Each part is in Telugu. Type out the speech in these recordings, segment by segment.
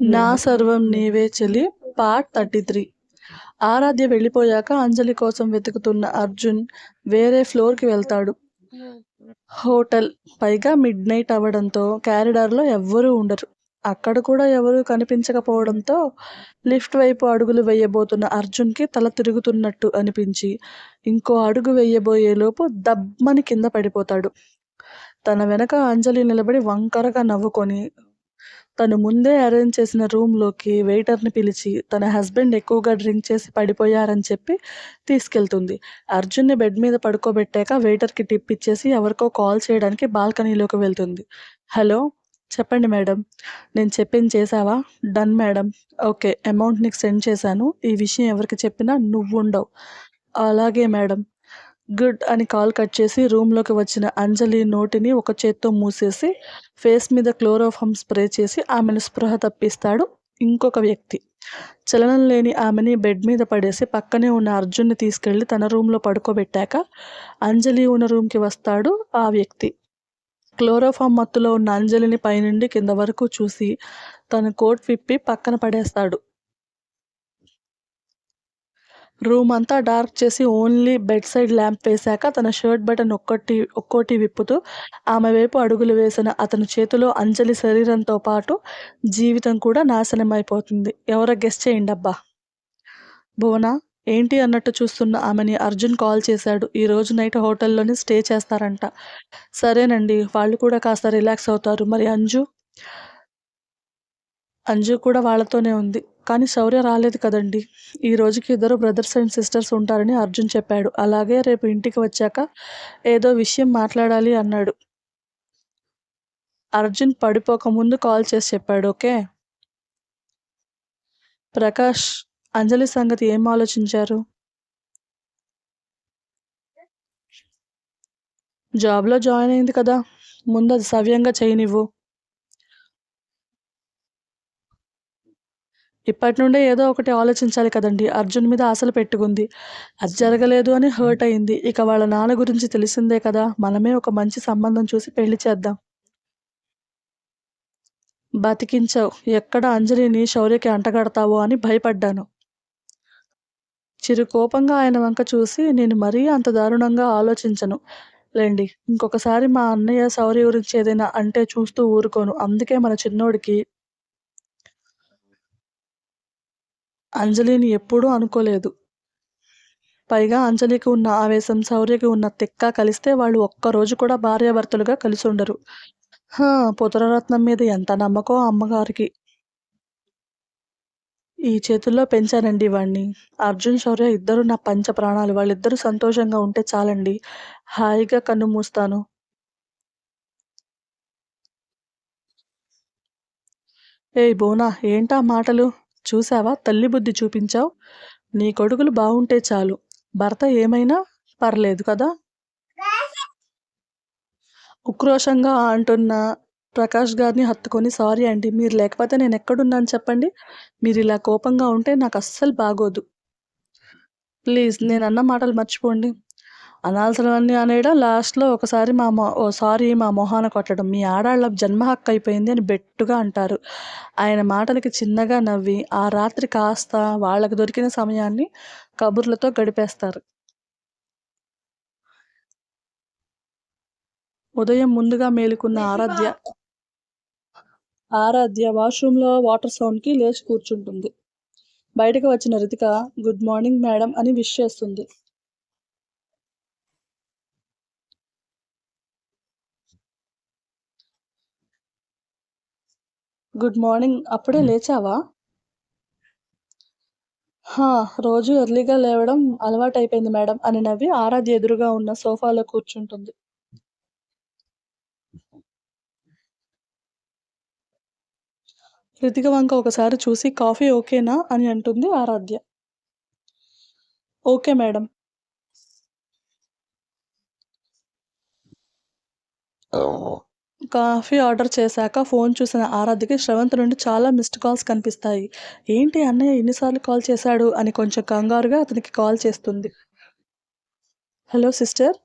నా సర్వం నీవే చెలి పార్ట్ థర్టీ త్రీ ఆరాధ్య వెళ్ళిపోయాక అంజలి కోసం వెతుకుతున్న అర్జున్ వేరే ఫ్లోర్కి వెళ్తాడు. హోటల్ పైగా మిడ్ నైట్ అవ్వడంతో క్యారిడార్లో ఎవ్వరూ ఉండరు. అక్కడ కూడా ఎవరూ కనిపించకపోవడంతో లిఫ్ట్ వైపు అడుగులు వేయబోతున్న అర్జున్కి తల తిరుగుతున్నట్టు అనిపించి ఇంకో అడుగు వేయబోయేలోపు దబ్బని కింద పడిపోతాడు. తన వెనక అంజలి నిలబడి వంకరగా నవ్వుకొని తను ముందే అరేంజ్ చేసిన రూమ్లోకి వెయిటర్ని పిలిచి తన హస్బెండ్ ఎక్కువగా డ్రింక్ చేసి పడిపోయారని చెప్పి తీసుకెళ్తుంది. అర్జున్ని బెడ్ మీద పడుకోబెట్టాక వెయిటర్కి టిప్ ఇచ్చేసి ఎవరికో కాల్ చేయడానికి బాల్కనీలోకి వెళ్తుంది. హలో చెప్పండి మేడం. నేను చెప్పింది చేసావా డన్ మేడం. ఓకే అమౌంట్ నీకు సెండ్ చేశాను. ఈ విషయం ఎవరికి చెప్పినా నువ్వు ఉండవు. అలాగే మేడం. గుడ్ అని కాల్ కట్ చేసి రూమ్లోకి వచ్చిన అంజలి నోటిని ఒక చేత్తో మూసేసి ఫేస్ మీద క్లోరోఫామ్ స్ప్రే చేసి ఆమెను స్పృహ తప్పిస్తాడు ఇంకొక వ్యక్తి. చలనం లేని ఆమెని బెడ్ మీద పడేసి పక్కనే ఉన్న అర్జున్ని తీసుకెళ్ళి తన రూమ్లో పడుకోబెట్టాక అంజలి ఉన్న రూమ్కి వస్తాడు ఆ వ్యక్తి. క్లోరోఫామ్ మత్తులో ఉన్న అంజలిని పైనుండి కింద వరకు చూసి తన కోట్ విప్పి పక్కన పడేస్తాడు. రూమ్ అంతా డార్క్ చేసి ఓన్లీ బెడ్ సైడ్ ల్యాంప్ వేశాక తన షర్ట్ బటన్ ఒక్కటి ఒక్కోటి విప్పుతూ ఆమె వైపు అడుగులు వేసిన అతని చేతిలో అంజలి శరీరంతో పాటు జీవితం కూడా నాశనం అయిపోతుంది ఎవరో గెస్ట్ చేయండి అబ్బా. భువన ఏంటి అన్నట్టు చూస్తున్న ఆమెని అర్జున్ కాల్ చేశాడు. ఈ రోజు నైట్ హోటల్లోనే స్టే చేస్తారంట. సరేనండి వాళ్ళు కూడా కాస్త రిలాక్స్ అవుతారు. మరి అంజు? అంజు కూడా వాళ్ళతోనే ఉంది. కానీ శౌర్య రాలేదు కదండి. ఈ రోజుకి ఇద్దరు బ్రదర్స్ అండ్ సిస్టర్స్ ఉంటారని అర్జున్ చెప్పాడు. అలాగే రేపు ఇంటికి వచ్చాక ఏదో విషయం మాట్లాడాలి అన్నాడు. అర్జున్ పడిపోకముందు కాల్ చేసి చెప్పాడు ఓకే? ప్రకాష్ అంజలి సంగతి ఏం ఆలోచించారు? జాబ్లో జాయిన్ అయింది కదా. ముందు అది సవ్యంగా చేయనివ్వు. ఇప్పటి నుండే ఏదో ఒకటి ఆలోచించాలి కదండి. అర్జున్ మీద ఆశలు పెట్టుకుంది. అది జరగలేదు అని హర్ట్ అయింది. ఇక వాళ్ళ నాన్న గురించి తెలిసిందే కదా. మనమే ఒక మంచి సంబంధం చూసి పెళ్ళి చేద్దాం. బతికించావు. ఎక్కడ అంజలిని శౌర్యకి అంటగడతావో అని భయపడ్డాను. చిరు కోపంగా ఆయన వంక చూసి నేను మరీ అంత దారుణంగా ఆలోచించను. లేండి ఇంకొకసారి మా అన్నయ్య శౌర్య గురించి ఏదైనా అంటే చూస్తూ ఊరుకోను. అందుకే మన చిన్నోడికి అంజలిని ఎప్పుడూ అనుకోలేదు. పైగా అంజలికి ఉన్న ఆవేశం శౌర్యకి ఉన్న తిక్క కలిస్తే వాళ్ళు ఒక్కరోజు కూడా భార్యాభర్తలుగా కలిసి ఉండరు హా పుత్రరత్నం మీద ఎంత నమ్మకం అమ్మగారికి. ఈ చేతుల్లో పెంచానండి వాణ్ణి అర్జున్ శౌర్య ఇద్దరు నా పంచ ప్రాణాలు. వాళ్ళిద్దరూ సంతోషంగా ఉంటే చాలండి. హాయిగా కన్ను మూస్తాను. ఏయ్ బోనా ఏంటా మాటలు? చూసావా తల్లి బుద్ధి చూపించావు. నీ కొడుకులు బాగుంటే చాలు. భర్త ఏమైనా పర్లేదు కదా? ఉక్రోషంగా అంటున్న ప్రకాష్ గారిని హత్తుకొని సారీ అండి మీరు లేకపోతే నేను ఎక్కడున్నాను చెప్పండి. మీరు ఇలా కోపంగా ఉంటే నాకు అస్సలు బాగోదు. ప్లీజ్ నేను అన్న మాటలు మర్చిపోండి. అనాల్సినవన్నీ అనేయడం లాస్ట్లో ఒకసారి మా మొ సారీ మా మొహాన కొట్టడం. మీ ఆడాళ్ళ జన్మ హక్కు అయిపోయింది అని బెట్టుగా అంటారు. ఆయన మాటలకి చిన్నగా నవ్వి ఆ రాత్రి కాస్త వాళ్ళకి దొరికిన సమయాన్ని కబుర్లతో గడిపేస్తారు. ఉదయం ముందుగా మేలుకున్న ఆరాధ్య ఆరాధ్య వాష్రూమ్లో వాటర్ సౌండ్కి లేచి కూర్చుంటుంది. బయటకు వచ్చిన రితిక గుడ్ మార్నింగ్ మేడం అని విష్ చేస్తుంది. Good morning. అప్పుడే లేచావా? హా రోజు ఎర్లీగా లేవడం అలవాటైపోయింది మేడం అని నవ్వి ఆరాధ్య ఎదురుగా ఉన్న సోఫాలో కూర్చుంటుంది. రితిక వంక ఒకసారి చూసి కాఫీ ఓకేనా? అని అంటుంది Aaradhya. Okay madam. Coffee order చేశాక ఫోన్ చూసిన ఆరాధ్యకి శ్రవంత్ నుండి చాలా మిస్డ్ కాల్స్ కనిపిస్తాయి. ఏంటి అన్నయ్య ఎన్నిసార్లు కాల్ చేశాడు? అని కొంచెం కంగారుగా అతనికి కాల్ చేస్తుంది. Hello sister.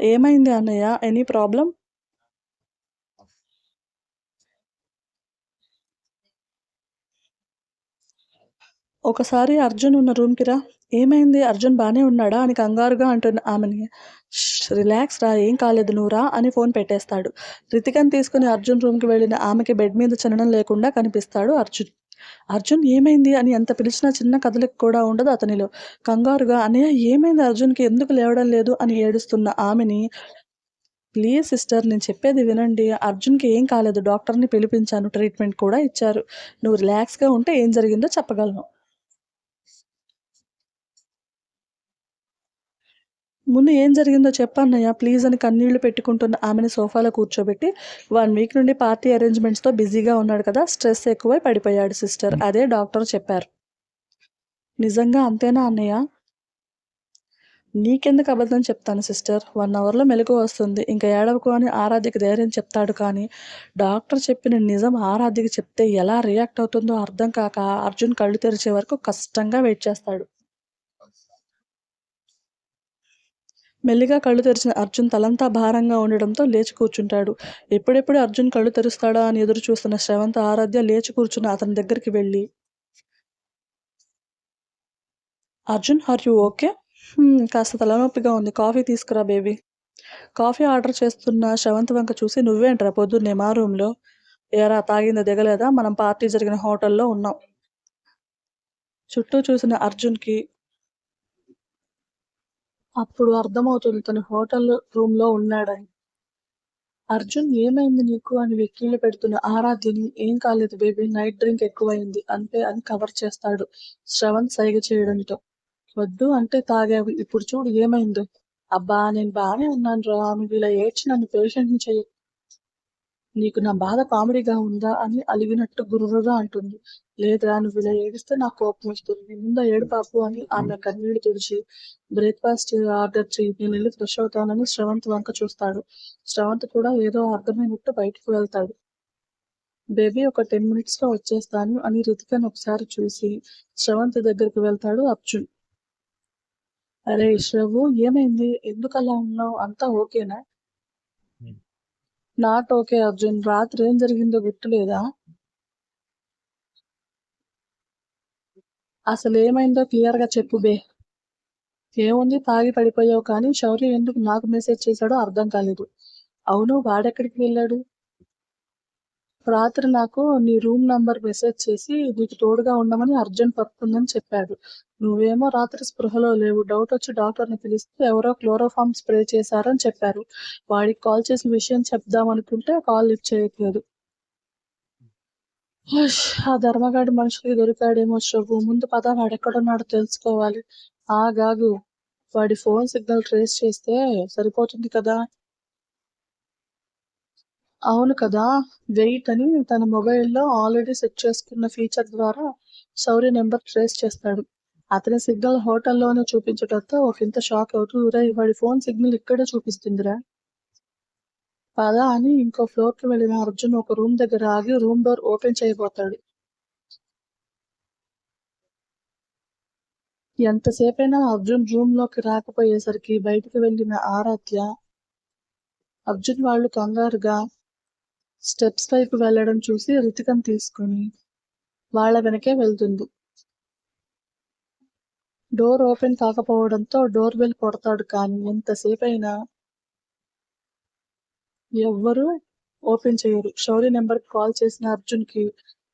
ఏమైంది అన్నయ్య? Any problem? ఒకసారి అర్జున్ ఉన్న రూమ్కి రా. ఏమైంది? అర్జున్ బాగానే ఉన్నాడా? అని కంగారుగా అంటున్న ఆమెని. రిలాక్స్ రా ఏం కాలేదు నువ్వు రా అని ఫోన్ పెట్టేస్తాడు. రితికన్ తీసుకుని అర్జున్ రూమ్కి వెళ్ళిన ఆమెకి బెడ్ మీద చలనం లేకుండా కనిపిస్తాడు అర్జున్. అర్జున్ ఏమైంది? అని ఎంత పిలిచినా చిన్న కదలిక కూడా ఉండదు అతనిలో. కంగారుగా అనే ఏమైంది? అర్జున్కి ఎందుకు లేవడం లేదు? అని ఏడుస్తున్న ఆమెని ప్లీజ్ సిస్టర్ నేను చెప్పేది వినండి. అర్జున్కి ఏం కాలేదు. డాక్టర్ని పిలిపించాను. ట్రీట్మెంట్ కూడా ఇచ్చారు. నువ్వు రిలాక్స్గా ఉంటే ఏం జరిగిందో చెప్పగలను. ముందు ఏం జరిగిందో చెప్పన్నయ్య. ప్లీజ్ అని కన్నీళ్ళు పెట్టుకుంటున్న ఆమెను సోఫాలో కూర్చోబెట్టి వన్ వీక్ నుండి పార్టీ అరేంజ్మెంట్స్తో బిజీగా ఉన్నాడు కదా స్ట్రెస్ ఎక్కువై పడిపోయాడు సిస్టర్. అదే డాక్టర్ చెప్పారు. నిజంగా అంతేనా అన్నయ్య? నీకెందుకు అబద్ధం చెప్తాను సిస్టర్? వన్ అవర్లో మెలకు వస్తుంది. ఇంకా ఏడవకు అని ఆరాధ్యకి ధైర్యం చెప్తాడు కానీ డాక్టర్ చెప్పిన నిజం ఆరాధ్యకి చెప్తే ఎలా రియాక్ట్ అవుతుందో అర్థం కాక అర్జున్ కళ్ళు తెరిచే వరకు కష్టంగా వెయిట్ చేస్తాడు. మెల్లిగా కళ్ళు తెరిచిన అర్జున్ తలంతా భారంగా ఉండడంతో లేచి కూర్చుంటాడు. ఎప్పుడెప్పుడు అర్జున్ కళ్ళు తెరుస్తాడా అని ఎదురు చూస్తున్న శ్రవంత ఆరాధ్య లేచి కూర్చున్న అతని దగ్గరికి వెళ్ళి అర్జున్ ఆర్ యూ ఓకే? కాస్త తలనొప్పిగా ఉంది. కాఫీ తీసుకురా బేబీ. కాఫీ ఆర్డర్ చేస్తున్న శ్రవంత్ వంక చూసి నువ్వేంట్రా పొద్దున్నే మా రూమ్లో? ఏరా తాగిందో దిగలేదా? మనం పార్టీ జరిగిన హోటల్లో ఉన్నాం. చుట్టూ చూసిన అర్జున్కి అప్పుడు అర్థమవుతుంది తను హోటల్ రూమ్లో ఉన్నాడని. అర్జున్ ఏమైంది నీకు? అని వెక్కిళ్ళు పెడుతున్న ఆరాధ్యని ఏం కాలేదు బేబీ నైట్ డ్రింక్ ఎక్కువైంది అంతే అని కవర్ చేస్తాడు శ్రవణ్ సైగ చేయడంతో. వద్దు అంటే తాగావు ఇప్పుడు చూడు ఏమైందో. అబ్బా నేను బాగానే ఉన్నాను రా ఆమె ఇలా ఏడ్చి నన్ను పేషెంట్ని చేయ నీకు నా బాధ కామెడీగా ఉందా అని అలిగినట్టు గుర్రుగా అంటుంది. లేదురా నువ్వు ఇలా ఏడిస్తే నాకు కోపం వస్తుంది. ముందు ఏడుపాపు అని ఆమె కన్నీళ్ళు తుడిచి బ్రేక్ఫాస్ట్ ఆర్డర్ చేయి నేను వెళ్ళి ఫ్రెష్ అవుతానని శ్రవంత్ వంక చూస్తాడు. శ్రవంత్ కూడా ఏదో అర్థమైనట్టు బయటకు వెళ్తాడు. బేబీ ఒక టెన్ మినిట్స్లో వచ్చేస్తాను అని రితికను ఒకసారి చూసి శ్రవంత్ దగ్గరికి వెళ్తాడు అర్జున్. అరే శ్రవు ఏమైంది? ఎందుకు అలా ఉన్నావు? అంతా ఓకేనా? Not okay Arjun. రాత్రి ఏం జరిగిందో గుర్తులేదా? అసలు ఏమైందో క్లియర్గా చెప్పు బే. ఏముంది తాగి పడిపోయావు కానీ శౌర్య ఎందుకు నాకు మెసేజ్ చేశాడో అర్థం కాలేదు. అవును వాడెక్కడికి వెళ్ళాడు? రాత్రి నాకు నీ రూమ్ నంబర్ మెసేజ్ చేసి నీకు తోడుగా ఉండమని అర్జెంట్ వర్క్ ఉందని చెప్పాడు. నువ్వేమో రాత్రి స్పృహలో లేవు. డౌట్ వచ్చి డాక్టర్ని పిలిస్తే ఎవరో క్లోరోఫామ్ స్ప్రే చేశారని చెప్పారు. వాడికి కాల్ చేసిన విషయం చెప్దాం అనుకుంటే కాల్ లిఫ్ట్ చేయట్లేదు. ఆ ధర్మగాడి మనుషులకి దొరికాడేమో శ్రవ్వు ముందు పద వాడెక్కడున్నాడో తెలుసుకోవాలి. ఆగాగు. వాడి ఫోన్ సిగ్నల్ ట్రేస్ చేస్తే సరిపోతుంది కదా? అవును కదా. వెయిట్ అని తన మొబైల్లో ఆల్రెడీ సెట్ చేసుకున్న ఫీచర్ ద్వారా శౌర్య నెంబర్ ట్రేస్ చేస్తాడు. అతని సిగ్నల్ హోటల్లోనే చూపించడంతో ఒకంత షాక్ అవుతూ రే వాడి ఫోన్ సిగ్నల్ ఇక్కడే చూపిస్తుందిరా. పద అని ఇంకో ఫ్లోర్కి వెళ్ళిన అర్జున్ ఒక రూమ్ దగ్గర ఆగి రూమ్ డోర్ ఓపెన్ చేయబోతాడు. ఎంతసేపైనా అర్జున్ రూమ్లోకి రాకపోయేసరికి బయటికి వెళ్ళిన ఆరాధ్య అర్జున్ వాళ్ళు కంగారుగా స్టెప్స్ వైపు వెళ్ళడం చూసి రితికం తీసుకుని వాళ్ళ వెనకే వెళ్తుంది. డోర్ ఓపెన్ కాకపోవడంతో డోర్ బెల్ కొడతాడు కానీ ఎంతసేపు అయినా ఎవ్వరూ ఓపెన్ చేయరు. షౌరి నెంబర్ కాల్ చేసిన అర్జున్కి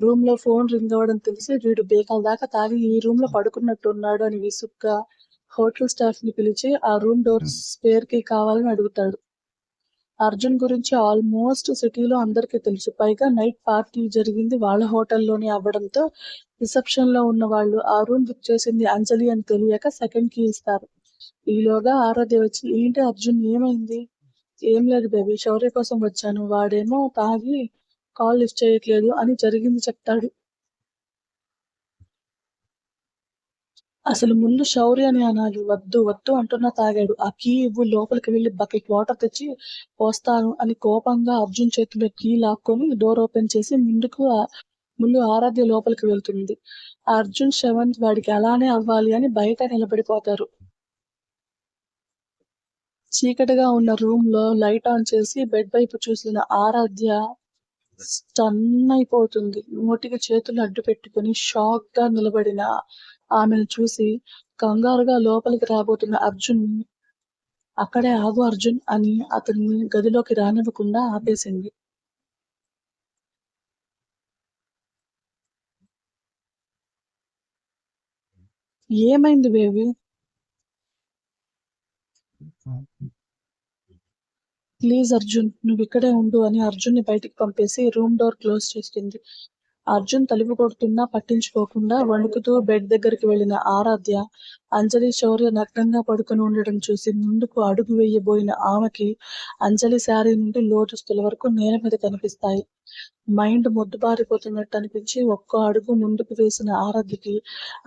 రూమ్లో ఫోన్ రింగ్ అవ్వడం తెలిసి వీడు బేకాల దాకా తాగి ఈ రూమ్లో పడుకున్నట్టున్నాడు అని విసుగ్గా హోటల్ స్టాఫ్ని పిలిచి ఆ రూమ్ డోర్ స్పేర్కి కావాలని అడుగుతాడు. అర్జున్ గురించి ఆల్మోస్ట్ సిటీలో అందరికీ తెలుసు. పైగా నైట్ పార్టీ జరిగింది. వాళ్ళ హోటల్లోనే అవ్వడంతో రిసెప్షన్లో ఉన్న వాళ్ళు ఆ రూమ్ బుక్ చేసింది అంజలి అని తెలియక సెకండ్కి ఇస్తారు. ఈలోగా ఆరాధ్య వచ్చి ఏంటి అర్జున్ ఏమైంది? ఏం లేదు బేబీ శౌర్య కోసం వచ్చాను. వాడేమో తాగి కాల్ లిఫ్ట్ చేయట్లేదు అని జరిగింది చెప్తాడు. అసలు ముందు శౌర్య అని అనాలి. వద్దు వద్దు అంటున్నా తాగాడు. ఆ కీ ఇవ్వు లోపలికి వెళ్ళి బకెట్ వాటర్ తెచ్చి పోస్తాను అని కోపంగా అర్జున్ చేతిలో కీ లాక్కొని డోర్ ఓపెన్ చేసి ముందుకు ముందు ఆరాధ్య లోపలికి వెళ్తుంది. అర్జున్ శవంత్ వాడికి అలానే అవ్వాలి అని బయట నిలబడిపోతారు. చీకటిగా ఉన్న రూమ్లో లైట్ ఆన్ చేసి బెడ్ వైపు చూసిన ఆరాధ్య స్టన్ అయిపోతుంది. నోటికి చేతులు అడ్డు పెట్టుకుని షాక్గా నిలబడిన ఆమెను చూసి కంగారుగా లోపలికి రాబోతున్న అర్జున్ అక్కడే ఆగు అర్జున్ అని అతన్ని గదిలోకి రానివ్వకుండా ఆపేసింది. ఏమైంది బేబీ? ప్లీజ్ అర్జున్ నువ్వు ఇక్కడే ఉండు అని అర్జున్ని బయటికి పంపేసి రూమ్ డోర్ క్లోజ్ చేసింది. అర్జున్ తలుపు కొడుతున్నా పట్టించుకోకుండా వణుకుతూ బెడ్ దగ్గరికి వెళ్ళిన ఆరాధ్య అంజలి శౌర్య నగ్నంగా పడుకుని ఉండడం చూసి ముందుకు అడుగు వేయబోయిన ఆమెకి అంజలి శారీ నుండి లోటుస్తుల వరకు నేల మీద కనిపిస్తాయి. మైండ్ మొద్దుబారిపోతున్నట్టు అనిపించి ఒక్క అడుగు ముందుకు వేసిన ఆరాధ్యకి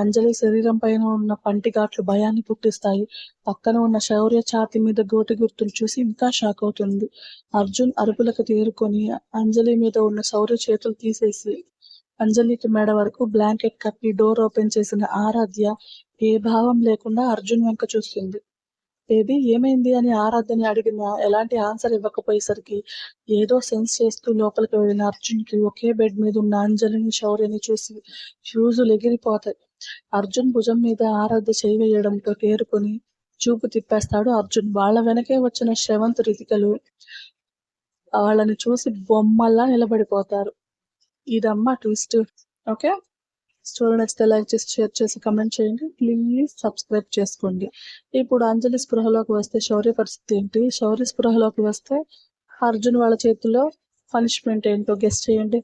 అంజలి శరీరం పైన ఉన్న పంటిగాట్లు భయాన్ని పుట్టిస్తాయి. పక్కన ఉన్న శౌర్య ఛాతి మీద గోటి గుర్తులు చూసి ఇంకా షాక్ అవుతుంది. అర్జున్ అరుపులకు తేరుకొని అంజలి మీద ఉన్న శౌర్య చేతులు తీసేసి అంజలికి మెడ వరకు బ్లాంకెట్ కప్పి డోర్ ఓపెన్ చేసిన ఆరాధ్య ఏ భావం లేకుండా అర్జున్ వెంక చూస్తుంది. బేబీ ఏమైంది అని ఆరాధ్యని అడిగిన ఎలాంటి ఆన్సర్ ఇవ్వకపోయేసరికి ఏదో సెన్స్ చేస్తూ లోపలికి వెళ్ళిన అర్జున్కి ఒకే బెడ్ మీద ఉన్న అంజలిని శౌర్యని చూసి ఫ్యూజులు ఎగిరిపోతాయి. అర్జున్ భుజం మీద ఆరాధ్య చేయవేయడంతో పేరుకొని తేరుకొని చూపు తిప్పేస్తాడు అర్జున్. వాళ్ళ వెనకే వచ్చిన శ్రవంత్ రితికలు వాళ్ళని చూసి బొమ్మల్లా నిలబడిపోతారు. ఇదమ్మా ట్విస్ట్ ఓకే? స్టోరీ నచ్చితే లైక్ చేసి షేర్ చేసి కమెంట్ చేయండి. ప్లీజ్ సబ్స్క్రైబ్ చేసుకోండి. ఇప్పుడు అంజలి స్పృహలోకి వస్తే శౌర్య పరిస్థితి ఏంటి? శౌర్య స్పృహలోకి వస్తే అర్జున్ వాళ్ళ చేతిలో పనిష్మెంట్ ఏంటో గెస్ట్ చేయండి.